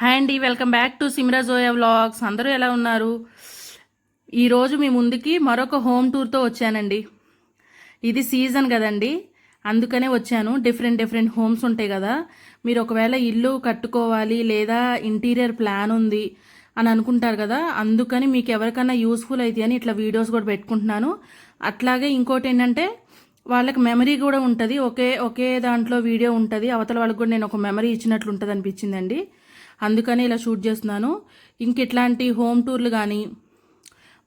Hi అండి welcome back to Simrajoya vlogs. అందరూ ఎలా ఉన్నారు? ఈరోజు మీ ముందుకి మరొక హోమ్ టూర్తో వచ్చానండి. ఇది సీజన్ కదండి. అందుకనే వచ్చాను. డిఫరెంట్ డిఫరెంట్ హోమ్స్ ఉంటాయి కదా. మీరు ఒకవేళ ఇల్లు కట్టుకోవాలి లేదా ఇంటీరియర్ ప్లాన్ ఉంది అని అనుకుంటారు కదా అందుకని మీకు ఎవరికైనా యూస్ఫుల్ అయితే అని ఇట్లా వీడియోస్ కూడా పెట్టుకుంటున్నాను. అట్లాగే ఇంకోటి ఏంటంటే వాళ్ళకి మెమరీ కూడా ఉంటుంది. ఒకే ఒకే దాంట్లో వీడియో ఉంటుంది. అవతల వాళ్ళకి కూడా నేను ఒక మెమరీ ఇచ్చినట్లు ఉంటుంది అనిపించిందండి. అందుకని ఇలా షూట్ చేస్తున్నాను. ఇంక ఇట్లాంటి హోమ్ టూర్లు కానీ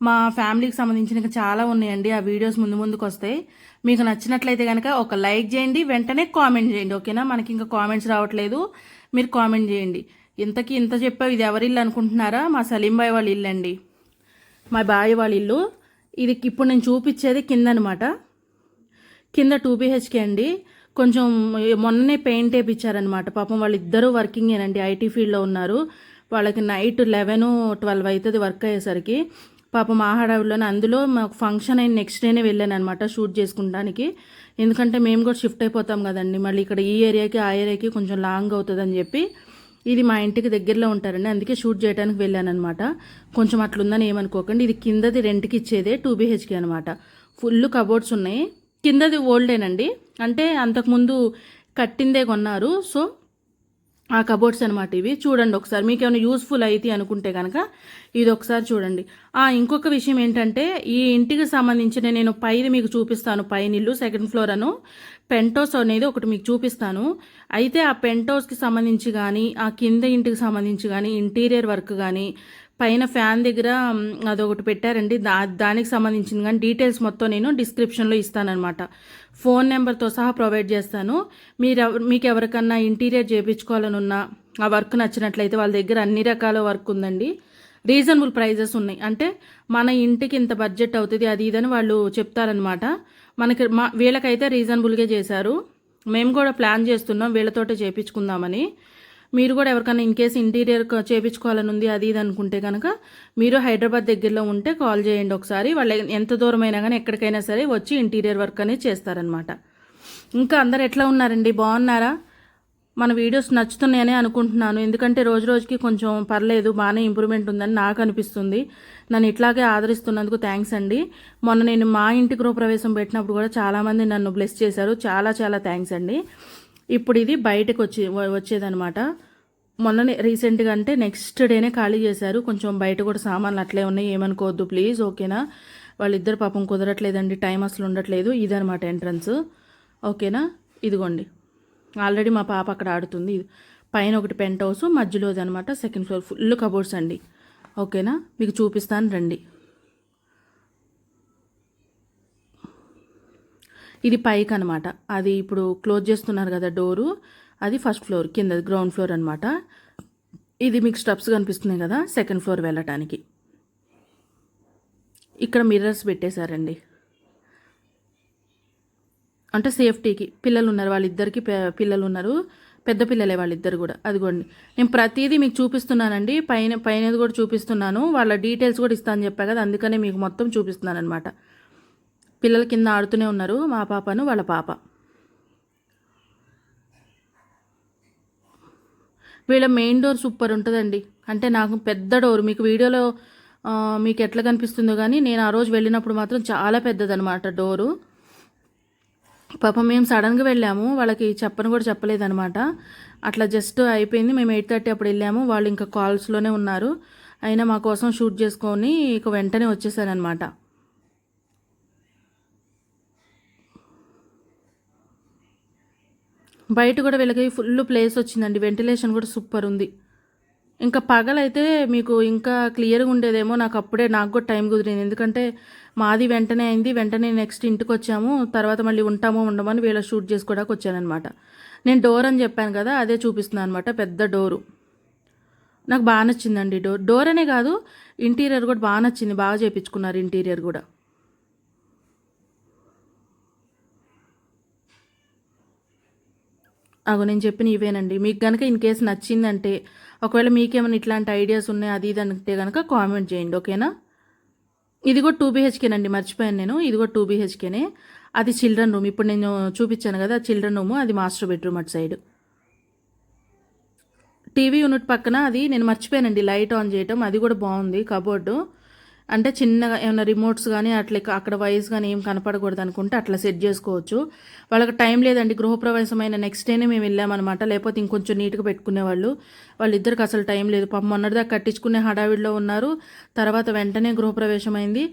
మా ఫ్యామిలీకి సంబంధించిన ఇంకా చాలా ఉన్నాయండి. ఆ వీడియోస్ ముందు ముందుకు వస్తాయి మీకు నచ్చినట్లయితే కనుక ఒక లైక్ చేయండి వెంటనే కామెంట్ చేయండి ఓకేనా? మనకి ఇంకా కామెంట్స్ రావట్లేదు. మీరు కామెంట్ చేయండి. ఇంతకీ ఇంత చెప్పావు ఇది ఎవరి ఇల్లు అనుకుంటున్నారా? మా సలీంబాయ్ వాళ్ళ ఇల్లు అండి. మా బాయ్ వాళ్ళ ఇల్లు. ఇది ఇప్పుడు నేను చూపించేది కింద అనమాట కింద టూ బీహెచ్కే అండి. కొంచెం మొన్ననే పెయింట్ వేయించారనమాట పాపం వాళ్ళిద్దరూ వర్కింగేనండి ఐటీ ఫీల్డ్లో ఉన్నారు. వాళ్ళకి నైట్ లెవెన్ ట్వెల్వ్ అవుతుంది వర్క్ అయ్యేసరికి. పాపం ఆ అందులో మాకు ఫంక్షన్ అయిన నెక్స్ట్ డేనే వెళ్ళాను అనమాట షూట్ చేసుకుంటానికి. ఎందుకంటే మేము కూడా షిఫ్ట్ అయిపోతాం కదండి మళ్ళీ ఇక్కడ ఈ ఏరియాకి ఆ ఏరియాకి కొంచెం లాంగ్ అవుతుందని చెప్పి ఇది మా ఇంటికి దగ్గరలో ఉంటారండి అందుకే షూట్ చేయడానికి వెళ్ళాను అనమాట కొంచెం అట్లుందని ఏమనుకోకండి ఇది కిందది రెంట్కి ఇచ్చేదే టూ బీహెచ్కే అనమాట ఫుల్ కబోర్డ్స్ ఉన్నాయి. కిందది ఓల్డేనండి. అంటే అంతకుముందు కట్టిందే కొన్నారు. సో ఆ కబోర్డ్స్ అనమాట ఇవి. చూడండి ఒకసారి. మీకు ఏమైనా యూస్ఫుల్ అయితే అనుకుంటే కనుక ఇది ఒకసారి చూడండి ఇంకొక విషయం ఏంటంటే ఈ ఇంటికి సంబంధించిన నేను పైది మీకు చూపిస్తాను. పైన ఇల్లు సెకండ్ ఫ్లోర్ అను. పెంటోస్ అనేది ఒకటి మీకు చూపిస్తాను. అయితే ఆ పెంటోస్కి సంబంధించి కానీ ఆ కింద ఇంటికి సంబంధించి కానీ ఇంటీరియర్ వర్క్ కానీ పైన ఫ్యాన్ దగ్గర అదొకటి పెట్టారండి. దా దానికి సంబంధించిన కానీ డీటెయిల్స్ మొత్తం నేను డిస్క్రిప్షన్లో ఇస్తానమాట ఫోన్ నెంబర్తో సహా ప్రొవైడ్ చేస్తాను. మీరు మీకు ఎవరికన్నా ఇంటీరియర్ చేయించుకోవాలని ఉన్నా ఆ వర్క్ నచ్చినట్లయితే వాళ్ళ దగ్గర అన్ని రకాల వర్క్ ఉందండి. రీజనబుల్ ప్రైజెస్ ఉన్నాయి. అంటే మన ఇంటికి ఇంత బడ్జెట్ అవుతుంది అది ఇదని వాళ్ళు చెప్తారనమాట మనకి మా వీళ్ళకైతే రీజనబుల్గా చేశారు. మేము కూడా ప్లాన్ చేస్తున్నాం వీళ్ళతోటే చేయించుకుందామని మీరు కూడా ఎవరికైనా ఇన్ కేసు ఇంటీరియర్ చేయించుకోవాలని ఉంది అది ఇది అనుకుంటే కనుక మీరు హైదరాబాద్ దగ్గరలో ఉంటే కాల్ చేయండి ఒకసారి. వాళ్ళు ఎంత దూరమైనా కానీ ఎక్కడికైనా సరే వచ్చి ఇంటీరియర్ వర్క్ అనేది చేస్తారనమాట ఇంకా అందరు ఎట్లా ఉన్నారండి? బాగున్నారా? మన వీడియోస్ నచ్చుతున్నాయని అనుకుంటున్నాను. ఎందుకంటే రోజు రోజుకి కొంచెం పర్లేదు బాగానే ఇంప్రూవ్మెంట్ ఉందని నాకు అనిపిస్తుంది. నన్ను ఇట్లాగే ఆదరిస్తున్నందుకు థ్యాంక్స్ అండి. మొన్న నేను మా ఇంటి గృహప్రవేశం పెట్టినప్పుడు కూడా చాలామంది నన్ను బ్లెస్ చేశారు. చాలా చాలా థ్యాంక్స్ అండి. ఇప్పుడు ఇది బయటకు వచ్చి వచ్చేదనమాట మొన్ననే రీసెంట్గా అంటే నెక్స్ట్ డేనే ఖాళీ చేశారు. కొంచెం బయట కూడా సామాన్లు అట్లే ఉన్నాయి. ఏమనుకోవద్దు ప్లీజ్ ఓకేనా? వాళ్ళిద్దరు పాపం కుదరట్లేదండి. టైం అసలు ఉండట్లేదు. ఇదనమాట ఎంట్రన్స్. ఓకేనా? ఇదిగోండి. ఆల్రెడీ మా పాప అక్కడ ఆడుతుంది. పైన ఒకటి పెంట్ హౌస్ మధ్యలోది అనమాట సెకండ్ ఫ్లోర్. ఫుల్ కబోర్డ్స్ అండి. ఓకేనా? మీకు చూపిస్తాను రండి. ఇది పైకి అనమాట అది ఇప్పుడు క్లోజ్ చేస్తున్నారు కదా డోరు అది ఫస్ట్ ఫ్లోర్ కింద గ్రౌండ్ ఫ్లోర్ అనమాట ఇది మీకు స్టెప్స్ కనిపిస్తున్నాయి కదా సెకండ్ ఫ్లోర్ వెళ్ళటానికి. ఇక్కడ మిర్రర్స్ పెట్టేశారండి. అంటే సేఫ్టీకి. పిల్లలు ఉన్నారు వాళ్ళిద్దరికి పిల్లలు ఉన్నారు పెద్ద పిల్లలే వాళ్ళిద్దరు కూడా. అదిగోండి. నేను ప్రతిదీ మీకు చూపిస్తున్నానండి. పైన పైనది కూడా చూపిస్తున్నాను. వాళ్ళ డీటెయిల్స్ కూడా ఇస్తాను చెప్పా కదా అందుకనే మీకు మొత్తం చూపిస్తున్నాను అనమాట పిల్లల కింద ఆడుతూనే ఉన్నారు మా పాపను వాళ్ళ పాప. వీళ్ళ మెయిన్ డోర్ సూపర్ ఉంటుందండి. అంటే నాకు పెద్ద డోర్. మీకు వీడియోలో మీకు ఎట్లా కనిపిస్తుందో కానీ నేను ఆ రోజు వెళ్ళినప్పుడు మాత్రం చాలా పెద్దదనమాట డోరు. పాపం మేము సడన్గా వెళ్ళాము. వాళ్ళకి చెప్పని కూడా చెప్పలేదనమాట. అట్లా జస్ట్ అయిపోయింది. మేము ఎయిట్ థర్టీ అప్పుడు వెళ్ళాము. వాళ్ళు ఇంకా కాల్స్లోనే ఉన్నారు. అయినా మా కోసం షూట్ చేసుకొని ఇక వెంటనే వచ్చేసారనమాట. బయట కూడా వీళ్ళకి ఫుల్ ప్లేస్ వచ్చిందండి. వెంటిలేషన్ కూడా సూపర్ ఉంది. ఇంకా పగలైతే మీకు ఇంకా క్లియర్గా ఉండేదేమో. నాకు అప్పుడే నాకు కూడా టైం కుదిరింది. ఎందుకంటే మాది వెంటనే అయింది. వెంటనే నెక్స్ట్ ఇంటికి వచ్చాము. తర్వాత మళ్ళీ ఉంటామో ఉండమని వీళ్ళ షూట్ చేసుకోవడానికి వచ్చానమాట నేను డోర్ అని చెప్పాను కదా అదే చూపిస్తున్నాను అనమాట పెద్ద డోరు నాకు బాగా నచ్చిందండి డోర్ డోర్ అనే కాదు ఇంటీరియర్ కూడా బాగా నచ్చింది. బాగా చేయించుకున్నారు ఇంటీరియర్ కూడా. అగో నేను చెప్పిన ఇవేనండి. మీకు కనుక ఇన్ కేసు నచ్చిందంటే ఒకవేళ మీకేమైనా ఇట్లాంటి ఐడియాస్ ఉన్నాయి అది ఇది అంటే కనుక కామెంట్ చేయండి ఓకేనా? ఇది కూడా టూ బీహెచ్కేనండి మర్చిపోయాను నేను. ఇది కూడా టూ బీహెచ్కేనే. అది చిల్డ్రన్ రూమ్. ఇప్పుడు నేను చూపించాను కదా చిల్డ్రన్ రూమ్ అది మాస్టర్ బెడ్రూమ్ అటు సైడ్. టీవీ యూనిట్ పక్కన అది నేను మర్చిపోయానండి లైట్ ఆన్ చేయటం అది కూడా బాగుంది కబోర్డు. అంటే చిన్నగా ఏమైనా రిమోట్స్ కానీ అట్లా అక్కడ వైస్ కానీ ఏం కనపడకూడదు అనుకుంటే అట్లా సెట్ చేసుకోవచ్చు. వాళ్ళకి టైం లేదండి. గృహప్రవేశమైన నెక్స్ట్ డేనే మేము వెళ్ళామన్నమాట. లేకపోతే ఇంకొంచెం నీట్గా పెట్టుకునేవాళ్ళు. వాళ్ళిద్దరికి అసలు టైం లేదు. పాపం మొన్నటిదాకా కట్టించుకునే హడావిడిలో ఉన్నారు. తర్వాత వెంటనే గృహప్రవేశమైంది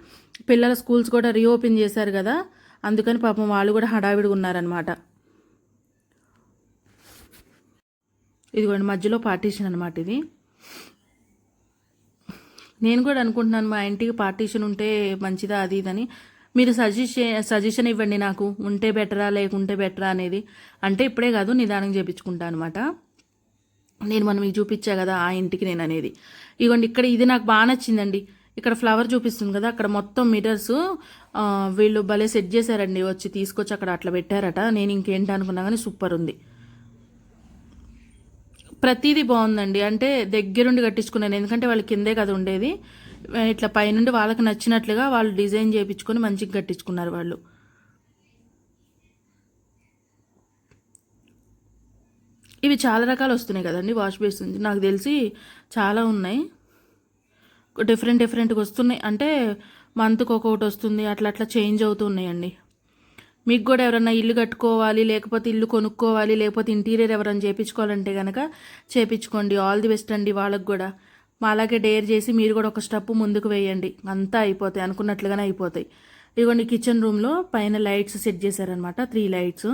పిల్లల స్కూల్స్ కూడా రీఓపెన్ చేశారు కదా. అందుకని పాపం వాళ్ళు కూడా హడావిడిగా ఉన్నారనమాట ఇదిగోండి మధ్యలో పార్టీషన్ అనమాట ఇది. నేను కూడా అనుకుంటున్నాను మా ఇంటికి పార్టీషన్ ఉంటే మంచిదా అది ఇదని. మీరు సజెస్ట్ సజెషన్ ఇవ్వండి నాకు. ఉంటే బెటరా లేకుంటే బెటరా అనేది. అంటే ఇప్పుడే కాదు నిదానం చేపించుకుంటా అనమాట నేను మనం మీకు చూపించా కదా ఆ ఇంటికి నేను అనేది. ఇగోండి ఇక్కడ ఇది నాకు బాగా నచ్చిందండి. ఇక్కడ ఫ్లవర్ చూపిస్తుంది కదా అక్కడ మొత్తం మిరర్స్ వీళ్ళు భలే సెట్ చేశారండి. వచ్చి తీసుకొచ్చి అక్కడ అట్లా పెట్టారట. నేను ఇంకేంటి అనుకున్నా కానీ సూపర్ ఉంది. ప్రతిదీ బాగుందండి. అంటే దగ్గరుండి కట్టించుకున్నాను ఎందుకంటే వాళ్ళ కిందే కదా ఉండేది. ఇట్లా పైనుండి వాళ్ళకి నచ్చినట్లుగా వాళ్ళు డిజైన్ చేయించుకొని మంచిగా కట్టించుకున్నారు వాళ్ళు. ఇవి చాలా రకాలు వస్తున్నాయి కదండి వాష్ బేసిన్ నాకు తెలిసి చాలా ఉన్నాయి. డిఫరెంట్ డిఫరెంట్గా వస్తున్నాయి. అంటే మంత్కి ఒక్కొక్కటి వస్తుంది. అట్లా అట్లా చేంజ్ అవుతూ ఉన్నాయండి. మీకు కూడా ఎవరన్నా ఇల్లు కట్టుకోవాలి లేకపోతే ఇల్లు కొనుక్కోవాలి లేకపోతే ఇంటీరియర్ ఎవరైనా చేయించుకోవాలంటే కనుక చేయించుకోండి ఆల్ ది బెస్ట్ అండి వాళ్ళకి కూడా. మా అలాగే డేర్ చేసి మీరు కూడా ఒక స్టెప్ ముందుకు వేయండి. అంతా అయిపోతాయి అనుకున్నట్లుగానే అయిపోతాయి. ఇదిగోండి కిచెన్ రూమ్లో పైన లైట్స్ సెట్ చేశారనమాట త్రీ లైట్స్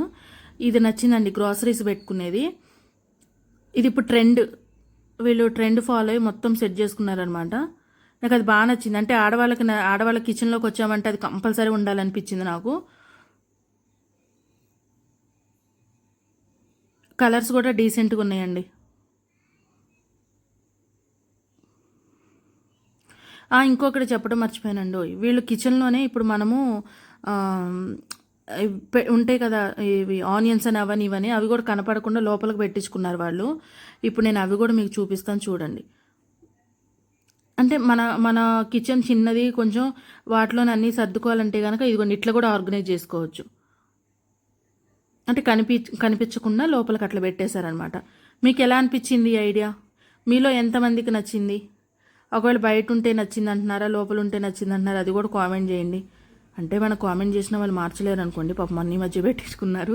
ఇది నచ్చిందండి గ్రాసరీస్ పెట్టుకునేది. ఇది ఇప్పుడు ట్రెండ్ వీళ్ళు ట్రెండ్ ఫాలో అయ్యి మొత్తం సెట్ చేసుకున్నారనమాట నాకు అది బాగా నచ్చింది. అంటే ఆడవాళ్ళకి ఆడవాళ్ళ కిచెన్లోకి వచ్చామంటే అది కంపల్సరీ ఉండాలనిపించింది నాకు. కలర్స్ కూడా డీసెంట్గా ఉన్నాయండి. ఇంకొకటి చెప్పడం మర్చిపోయానండి. వీళ్ళు కిచెన్లోనే ఇప్పుడు మనము ఉంటాయి కదా ఇవి ఆనియన్స్ అని అవని ఇవని అవి కూడా కనపడకుండా లోపలికి పెట్టించుకున్నారు వాళ్ళు. ఇప్పుడు నేను అవి కూడా మీకు చూపిస్తాను చూడండి. అంటే మన మన కిచెన్ చిన్నది కొంచెం వాటిలోనే అన్నీ సర్దుకోవాలంటే కనుక ఇదిగోండి ఇట్లా కూడా ఆర్గనైజ్ చేసుకోవచ్చు. అంటే కనిపి కనిపించకుండా లోపలికి అట్లా పెట్టేశారనమాట మీకు ఎలా అనిపించింది ఈ ఐడియా? మీలో ఎంతమందికి నచ్చింది? ఒకవేళ బయట ఉంటే నచ్చింది అంటున్నారా లోపల ఉంటే నచ్చింది అంటున్నారా అది కూడా కామెంట్ చేయండి. అంటే మనం కామెంట్ చేసిన వాళ్ళు మార్చలేరు అనుకోండి పాపం అన్ని మధ్య పెట్టించుకున్నారు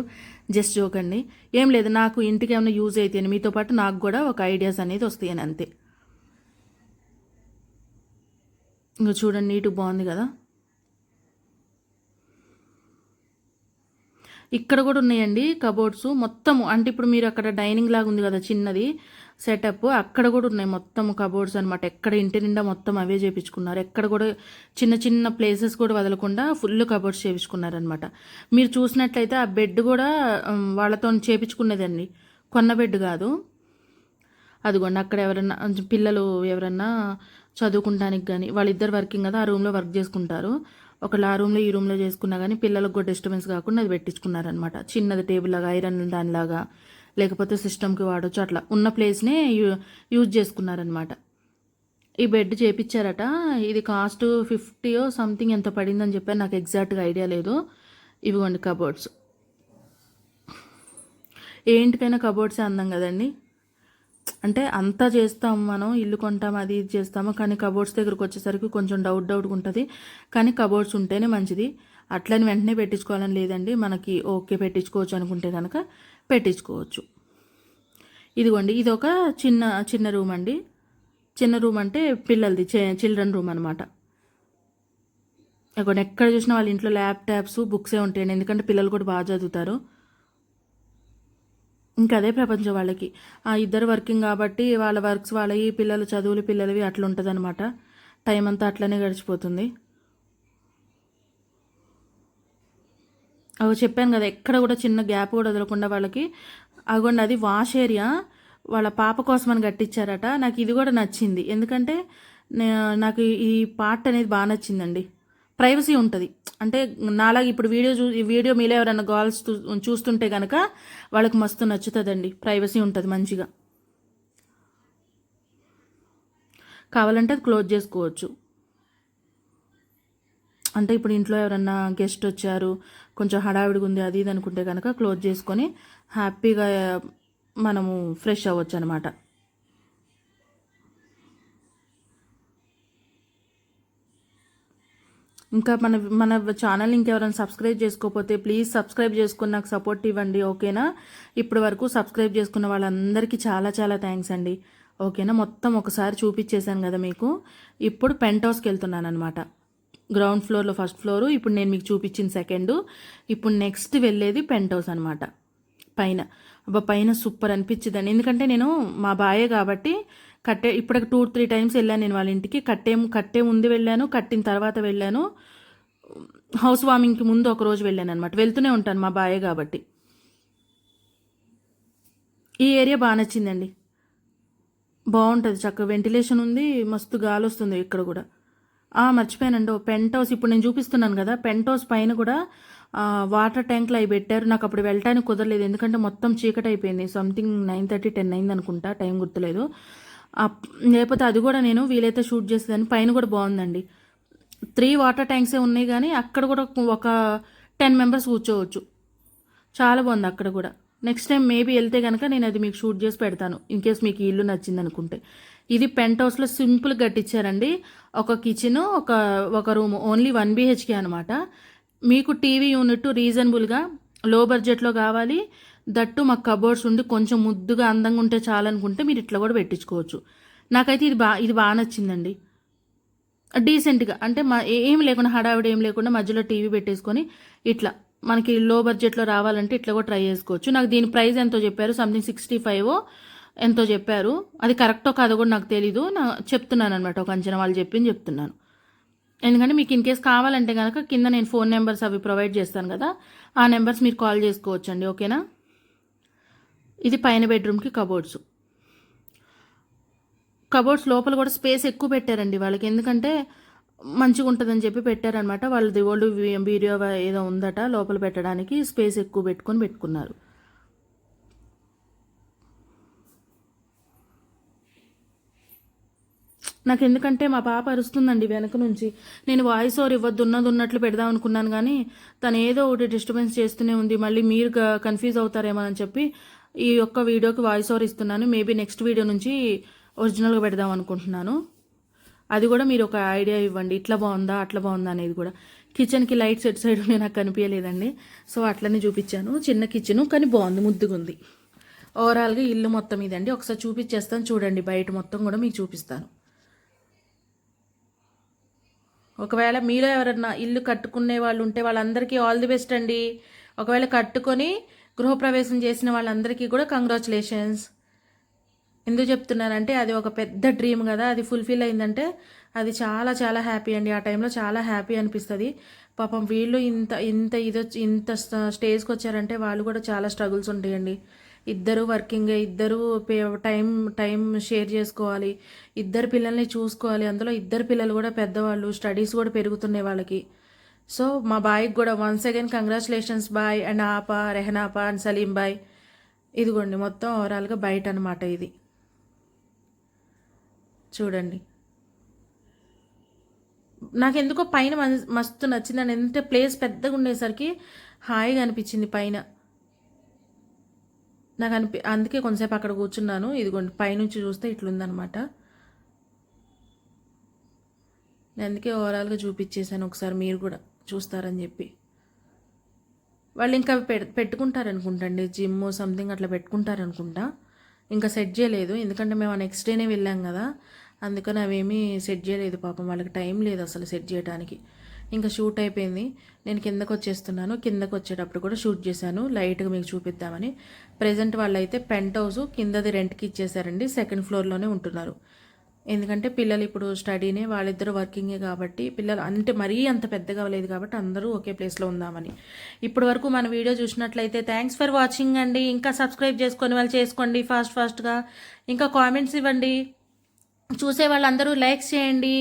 జస్ట్ జోక్ అండి. ఏం లేదు నాకు ఇంటికి ఏమైనా యూజ్ అయితే మీతో పాటు నాకు కూడా ఒక ఐడియాస్ అనేది వస్తాయని అంతే. ఇంకా చూడండి నీట్గా బాగుంది కదా? ఇక్కడ కూడా ఉన్నాయండి కబోర్డ్స్ మొత్తము అంటే ఇప్పుడు మీరు అక్కడ డైనింగ్ లాగా ఉంది కదా చిన్నది సెటప్ అక్కడ కూడా ఉన్నాయి మొత్తం కబోర్డ్స్ అనమాట ఎక్కడ ఇంటి నిండా మొత్తం అవే చేపించుకున్నారు. ఎక్కడ కూడా చిన్న చిన్న ప్లేసెస్ కూడా వదలకుండా ఫుల్ కబోర్డ్స్ చేపించుకున్నారనమాట మీరు చూసినట్లయితే ఆ బెడ్ కూడా వాళ్ళతో చేపించుకునేదండి. కొన్న బెడ్ కాదు. అదిగోండి అక్కడ ఎవరన్నా పిల్లలు ఎవరన్నా చదువుకుంటానికి కానీ వాళ్ళిద్దరు వర్కింగ్ కదా ఆ రూమ్లో వర్క్ చేసుకుంటారు. ఒకళ్ళు ఆ రూమ్లో ఈ రూమ్లో చేసుకున్నా కానీ పిల్లలకు కూడా డిస్టర్బెన్స్ కాకుండా అది పెట్టించుకున్నారనమాట చిన్నది టేబుల్ లాగా ఐరన్ దానిలాగా లేకపోతే సిస్టమ్కి వాడచ్చు అట్లా. ఉన్న ప్లేస్నే యూజ్ చేసుకున్నారనమాట ఈ బెడ్ చేపించారట ఇది కాస్ట్ ఫిఫ్టీయో సంథింగ్ ఎంత పడిందని చెప్పారు. నాకు ఎగ్జాక్ట్గా ఐడియా లేదు. ఇవిగోండి కబోర్డ్స్ ఏంటికైనా కబోర్డ్సే అందం కదండి. అంటే అంతా చేస్తాం మనం ఇల్లు కొంటాం అది ఇది చేస్తాము. కానీ కబోర్డ్స్ దగ్గరకు వచ్చేసరికి కొంచెం డౌట్ డౌట్గా ఉంటుంది. కానీ కబోర్డ్స్ ఉంటేనే మంచిది. అట్లని వెంటనే పెట్టించుకోవాలని లేదండి. మనకి ఓకే పెట్టించుకోవచ్చు అనుకుంటే కనుక పెట్టించుకోవచ్చు. ఇదిగోండి ఇది ఒక చిన్న చిన్న రూమ్ అండి. చిన్న రూమ్ అంటే పిల్లలది చిల్డ్రన్ రూమ్ అనమాట అక్కడ ఎక్కడ చూసినా వాళ్ళ ఇంట్లో ల్యాప్టాప్స్ బుక్సే ఉంటాయండి. ఎందుకంటే పిల్లలు కూడా బాగా చదువుతారు. ఇంకా అదే ప్రపంచం వాళ్ళకి. ఆ ఇద్దరు వర్కింగ్ కాబట్టి వాళ్ళ వర్క్స్ వాళ్ళవి పిల్లలు చదువులు పిల్లలవి అట్లా ఉంటుంది అనమాట టైం అంతా అట్లనే గడిచిపోతుంది. అవి చెప్పాను కదా ఎక్కడ కూడా చిన్న గ్యాప్ కూడా వదలకుండా వాళ్ళకి అగోండి అది వాష్ ఏరియా వాళ్ళ పాప కోసం అని కట్టించారట. నాకు ఇది కూడా నచ్చింది. ఎందుకంటే నాకు ఈ పార్ట్ అనేది బాగా నచ్చిందండి. ప్రైవసీ ఉంటుంది. అంటే నాలాగా ఇప్పుడు వీడియో చూ వీడియో మీలో ఎవరైనా గర్ల్స్ చూస్తుంటే కనుక వాళ్ళకి మస్తు నచ్చుతుందండి. ప్రైవసీ ఉంటుంది మంచిగా. కావాలంటే అది క్లోజ్ చేసుకోవచ్చు. అంటే ఇప్పుడు ఇంట్లో ఎవరన్నా గెస్ట్ వచ్చారు కొంచెం హడావిడిగా ఉంది అది ఇది అనుకుంటే కనుక క్లోజ్ చేసుకొని హ్యాపీగా మనము ఫ్రెష్ అవ్వచ్చు అనమాట ఇంకా మన మన ఛానల్ ఇంకెవరైనా సబ్స్క్రైబ్ చేసుకోకపోతే ప్లీజ్ సబ్స్క్రైబ్ చేసుకుని నాకు సపోర్ట్ ఇవ్వండి ఓకేనా? ఇప్పటి వరకు సబ్స్క్రైబ్ చేసుకున్న వాళ్ళందరికీ చాలా చాలా థ్యాంక్స్ అండి. ఓకేనా? మొత్తం ఒకసారి చూపించేశాను కదా మీకు. ఇప్పుడు పెంట్ హౌస్కి వెళ్తున్నాను అనమాట గ్రౌండ్ ఫ్లోర్లో ఫస్ట్ ఫ్లోరు ఇప్పుడు నేను మీకు చూపించిన సెకండ్. ఇప్పుడు నెక్స్ట్ వెళ్ళేది పెంట్ హౌస్ అనమాట పైన. అబ్బా పైన సూపర్ అనిపించిందండి ఎందుకంటే నేను మా బాయే కాబట్టి కట్టే ఇప్పటికి టూ త్రీ టైమ్స్ వెళ్ళాను నేను వాళ్ళ ఇంటికి. కట్టే కట్టే ముందు వెళ్ళాను కట్టిన తర్వాత వెళ్ళాను. హౌస్ వార్మింగ్కి ముందు ఒక రోజు వెళ్ళాను అనమాట వెళ్తూనే ఉంటాను మా బాయే కాబట్టి. ఈ ఏరియా బాగా నచ్చిందండి. బాగుంటుంది చక్కగా వెంటిలేషన్ ఉంది మస్తు గాలి వస్తుంది ఇక్కడ కూడా. ఆ, మర్చిపోయానండి. ఓ పెంట్ హౌస్ ఇప్పుడు నేను చూపిస్తున్నాను కదా పెంట్ హౌస్ పైన కూడా వాటర్ ట్యాంక్లు అవి పెట్టారు. నాకు అప్పుడు వెళ్ళటానికి కుదరలేదు. ఎందుకంటే మొత్తం చీకటి అయిపోయింది. సంథింగ్ నైన్ థర్టీ టెన్ అయింది అనుకుంటా. టైం గుర్తులేదు. లేకపోతే అది కూడా నేను వీలైతే షూట్ చేసేదాన్ని. పైన కూడా బాగుందండి. త్రీ వాటర్ ట్యాంక్సే ఉన్నాయి కానీ అక్కడ కూడా ఒక టెన్ మెంబర్స్ కూర్చోవచ్చు. చాలా బాగుంది అక్కడ కూడా. నెక్స్ట్ టైం మేబీ వెళ్తే కనుక నేను అది మీకు షూట్ చేసి పెడతాను. ఇన్ కేస్ మీకు ఇల్లు నచ్చింది అనుకుంటే. ఇది పెంట్ హౌస్లో సింపుల్ కట్టించారండి. ఒక కిచెన్ ఒక ఒక రూమ్. ఓన్లీ వన్ బీహెచ్కే అనమాట మీకు టీవీ యూనిట్ రీజనబుల్గా లో బడ్జెట్లో కావాలి. దట్టు మాకు కబోర్డ్స్ ఉండి కొంచెం ముద్దుగా అందంగా ఉంటే చాలనుకుంటే మీరు ఇట్లా కూడా పెట్టించుకోవచ్చు. నాకైతే ఇది బా ఇది బాగా నచ్చిందండి. డీసెంట్గా అంటే మా ఏం లేకుండా హడావిడి ఏం లేకుండా మధ్యలో టీవీ పెట్టేసుకొని ఇట్లా మనకి లో బడ్జెట్లో రావాలంటే ఇట్లా కూడా ట్రై చేసుకోవచ్చు. నాకు దీని ప్రైస్ ఎంతో చెప్పారు సంథింగ్ సిక్స్టీ ఫైవ్ ఎంతో చెప్పారు. అది కరెక్టో కాదో కూడా నాకు తెలీదు. నా చెప్తున్నాను అనమాట ఒక అంచనా వాళ్ళు చెప్పింది చెప్తున్నాను. ఎందుకంటే మీకు ఇన్ కేస్ కావాలంటే కనుక కింద నేను ఫోన్ నెంబర్స్ అవి ప్రొవైడ్ చేస్తాను కదా ఆ నెంబర్స్ మీరు కాల్ చేసుకోవచ్చండి ఓకేనా? ఇది పైన బెడ్రూమ్కి కబోర్డ్స్. కబోర్డ్స్ లోపల కూడా స్పేస్ ఎక్కువ పెట్టారండి వాళ్ళకి. ఎందుకంటే మంచిగా ఉంటుందని చెప్పి పెట్టారనమాట వాళ్ళది ఓల్డ్ వీడియో ఏదో ఉందట లోపల పెట్టడానికి స్పేస్ ఎక్కువ పెట్టుకొని పెట్టుకున్నారు. నాకు ఎందుకంటే మా పాప అరుస్తుందండి వెనక నుంచి. నేను వాయిస్ ఓవర్ ఇవ్వద్దు ఉన్నది ఉన్నట్లు పెడదాం అనుకున్నాను కానీ తను ఏదో ఒకటి డిస్టర్బెన్స్ చేస్తూనే ఉంది. మళ్ళీ మీరు కన్ఫ్యూజ్ అవుతారేమో అని చెప్పి ఈ యొక్క వీడియోకి వాయిస్ ఓవర్ ఇస్తున్నాను. మేబీ నెక్స్ట్ వీడియో నుంచి ఒరిజినల్గా పెడదాం అనుకుంటున్నాను. అది కూడా మీరు ఒక ఐడియా ఇవ్వండి. ఇట్లా బాగుందా అట్లా బాగుందా అనేది కూడా. కిచెన్కి లైట్ సెట్ సైడ్ నేను నాకు కనిపించలేదండి సో అట్లనే చూపించాను. చిన్న కిచెను కానీ బాగుంది ముద్దుగా ఉంది. ఓవరాల్గా ఇల్లు మొత్తం ఇదండి. ఒకసారి చూపించేస్తాను. చూడండి బయట మొత్తం కూడా మీకు చూపిస్తాను. ఒకవేళ మీలో ఎవరన్నా ఇల్లు కట్టుకునే వాళ్ళు ఉంటే వాళ్ళందరికీ ఆల్ ది బెస్ట్ అండి. ఒకవేళ కట్టుకొని గృహప్రవేశం చేసిన వాళ్ళందరికీ కూడా కంగ్రాచులేషన్స్. ఎందుకు చెప్తున్నానంటే అది ఒక పెద్ద డ్రీమ్ కదా అది ఫుల్ఫిల్ అయిందంటే అది చాలా చాలా హ్యాపీ అండి. ఆ టైంలో చాలా హ్యాపీ అనిపిస్తుంది. పాపం వీళ్ళు ఇంత ఇంత ఇది వచ్చి ఇంత స్ట- స్టేజ్కి వచ్చారంటే వాళ్ళు కూడా చాలా స్ట్రగుల్స్ ఉంటాయండి. ఇద్దరు వర్కింగ్ ఇద్దరు పే- టైం టైం షేర్ చేసుకోవాలి. ఇద్దరు పిల్లల్ని చూసుకోవాలి. అందులో ఇద్దరు పిల్లలు కూడా పెద్దవాళ్ళు స్టడీస్ కూడా పెరుగుతున్నాయి వాళ్ళకి. సో మా బాయ్కి కూడా once again congratulations bye and ఆపా రెహనాప అండ్ సలీం బాయ్. ఇదిగోండి మొత్తం ఓవరాల్గా బయట అనమాట ఇది. చూడండి. నాకు ఎందుకో పైన మస్తు నచ్చింది. అని ఎంత ప్లేస్ పెద్దగా ఉండేసరికి హాయిగా అనిపించింది పైన. నాకు అనిపి అందుకే కొంతసేపు అక్కడ కూర్చున్నాను. ఇదిగోండి పైనుంచి చూస్తే ఇట్లుందనమాట నేను అందుకే ఓవరాల్గా చూపించేశాను ఒకసారి మీరు కూడా. చూస్తారని చెప్పి. వాళ్ళు ఇంకా పె పెట్టుకుంటారనుకుంటండి జిమ్ సంథింగ్ అట్లా పెట్టుకుంటారనుకుంటా. ఇంకా సెట్ చేయలేదు. ఎందుకంటే మేము నెక్స్ట్ డేనే వెళ్ళాం కదా. అందుకని అవేమీ సెట్ చేయలేదు పాపం. వాళ్ళకి టైం లేదు అసలు సెట్ చేయడానికి ఇంకా షూట్ అయిపోయింది. నేను కిందకు వచ్చేస్తున్నాను. కిందకు వచ్చేటప్పుడు కూడా షూట్ చేశాను. లైట్గా మీకు చూపిద్దామని. ప్రజెంట్ వాళ్ళైతే పెంట్ హౌస్ కిందది రెంట్కి ఇచ్చేసారండి సెకండ్ ఫ్లోర్లోనే ఉంటున్నారు. ఎందుకంటే పిల్లలు ఇప్పుడు స్టడీనే వాళ్ళిద్దరూ వర్కింగే కాబట్టి పిల్లలు అంటే మరీ అంత పెద్దగా అవ్వలేదు కాబట్టి అందరూ ఒకే ప్లేస్లో ఉందామని. ఇప్పటి వరకు మన వీడియో చూసినట్లయితే థ్యాంక్స్ ఫర్ వాచింగ్ అండి. ఇంకా సబ్స్క్రైబ్ చేసుకొని వాళ్ళు చేసుకోండి ఫాస్ట్ ఫాస్ట్గా ఇంకా కామెంట్స్ ఇవ్వండి. చూసే వాళ్ళందరూ లైక్స్ చేయండి.